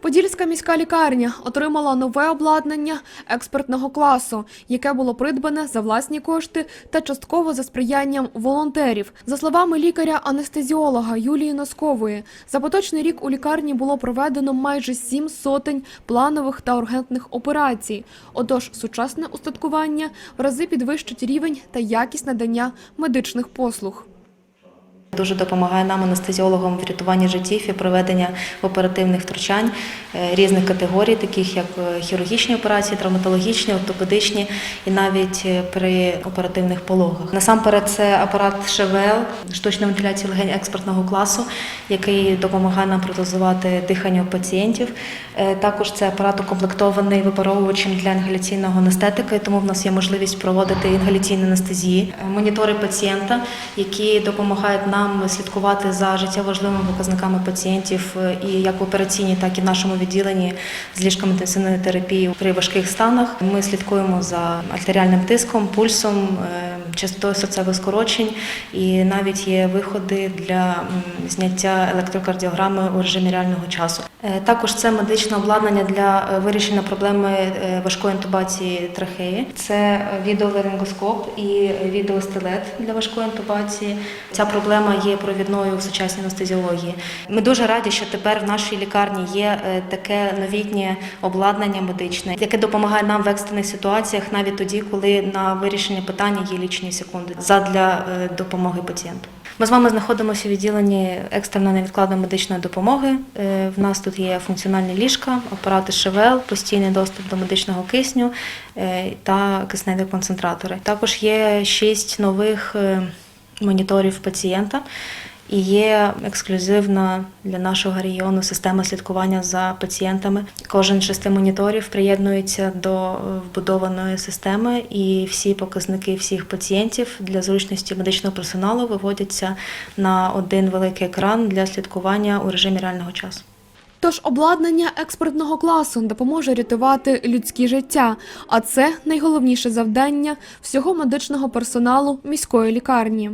Подільська міська лікарня отримала нове обладнання експертного класу, яке було придбане за власні кошти та частково за сприянням волонтерів. За словами лікаря-анестезіолога Юлії Носкової, за поточний рік у лікарні було проведено майже сім сотень планових та ургентних операцій. Отож, сучасне устаткування в рази підвищить рівень та якість надання медичних послуг. Дуже допомагає нам анестезіологам в рятуванні життів і проведення оперативних втручань е, різних категорій, таких як е, хірургічні операції, травматологічні, ортопедичні і навіть е, при оперативних пологах. Насамперед, це апарат ШВЛ, штучна вентиляція легень експертного класу, який допомагає нам протезувати дихання у пацієнтів. Також це апарат укомплектований випаровувачем для інгаляційного анестетики, тому в нас є можливість проводити інгаляційні анестезії, монітори пацієнта, які допомагають нам слідкувати за життєво важливими показниками пацієнтів е, і як в операційній, так і в нашому відділенні з ліжками інтенсивної терапії при важких станах. Ми слідкуємо за артеріальним тиском, пульсом, е, частотою серцевих скорочень, і навіть є виходи для зняття електрокардіограми у режимі реального часу. Е, Також це медичне обладнання для е, вирішення проблеми е, важкої інтубації трахеї. Це відеоларингоскоп і відеостилет для важкої інтубації. Ця проблема є провідною в сучасній анестезіології. Ми дуже раді, що тепер в нашій лікарні є таке новітнє обладнання медичне, яке допомагає нам в екстрених ситуаціях, навіть тоді, коли на вирішення питання є лічені секунди задля е, допомоги пацієнту. Ми з вами знаходимося у відділенні екстреної невідкладної медичної допомоги. Е, В нас тут є функціональні ліжка, апарати ШВЛ, постійний доступ до медичного кисню е, та кисневі концентратори. Також є шість нових моніторів пацієнта. І є ексклюзивна для нашого регіону система слідкування за пацієнтами. Кожен шести моніторів приєднується до е, вбудованої системи, і всі показники всіх пацієнтів для зручності медичного персоналу виводяться на один великий екран для слідкування у режимі реального часу. Тож обладнання експертного класу допоможе рятувати людські життя, а це найголовніше завдання всього медичного персоналу міської лікарні.